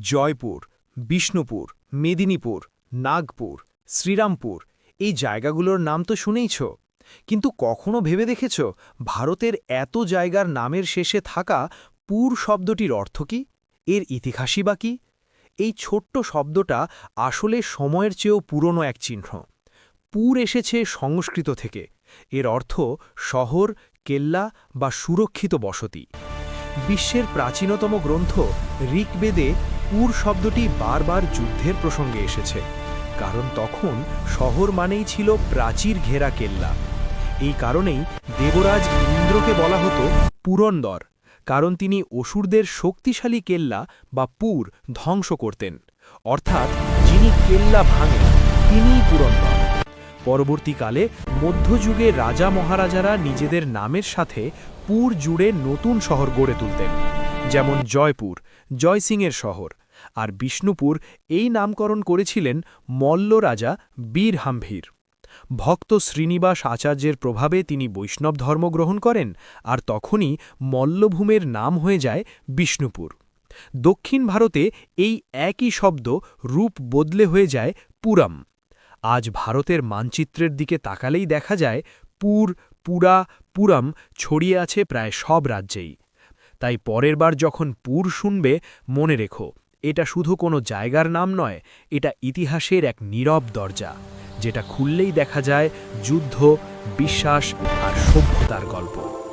জয়পুর, বিষ্ণুপুর, মেদিনীপুর, নাগপুর, শ্রীরামপুর, এই জায়গাগুলোর নাম তো শুনেইছ। কিন্তু কখনো ভেবে দেখেছ ভারতের এত জায়গার নামের শেষে থাকা পুর শব্দটির অর্থ কি? এর ইতিহাসই বা কি? এই ছোট্ট শব্দটা আসলে সময়ের চেয়েও পুরনো এক চিহ্ন। পুর এসেছে সংস্কৃত থেকে। এর অর্থ শহর, কেল্লা বা সুরক্ষিত বসতি। বিশ্বের প্রাচীনতম গ্রন্থ ঋগ্বেদে পুর শব্দটি বারবার যুদ্ধের প্রসঙ্গে এসেছে, কারণ তখন শহর মানেই ছিল প্রাচীর ঘেরা কেল্লা। এই কারণেই দেবরাজ ইন্দ্রকে বলা হতো পুরন্দর, কারণ তিনি অসুরদের শক্তিশালী কেল্লা বা পুর ধ্বংস করতেন। অর্থাৎ যিনি কেল্লা ভাঙেন, তিনিই পুরন্দর। পরবর্তীকালে মধ্যযুগে রাজা মহারাজারা নিজেদের নামের সাথে পুর জুড়ে নতুন শহর গড়ে তুলতেন, যেমন জয়পুর। জয়সিংয়ের শহর, আর বিষ্ণুপুর এই নামকরণ করেছিলেন মল্ল রাজা বীর হাম্ভীর। ভক্ত শ্রীনিবাস আচার্যের প্রভাবে তিনি বৈষ্ণব ধর্ম গ্রহণ করেন, আর তখনই মল্লভূমের নাম হয়ে যায় বিষ্ণুপুর। দক্ষিণ ভারতে এই একই শব্দ রূপ বদলে হয়ে যায় পুরম। আজ ভারতের মানচিত্রের দিকে তাকালেই দেখা যায় পুর, পুরা, পুরম ছড়িয়ে আছে প্রায় সব রাজ্যেই। তাই পরের বার যখন পুর শুনবে, মনে রেখো, এটা শুধু কোনো জায়গার নাম নয়, এটা ইতিহাসের এক নীরব দরজা, যেটা খুললেই দেখা যায় যুদ্ধ, বিশ্বাস আর সভ্যতার গল্প।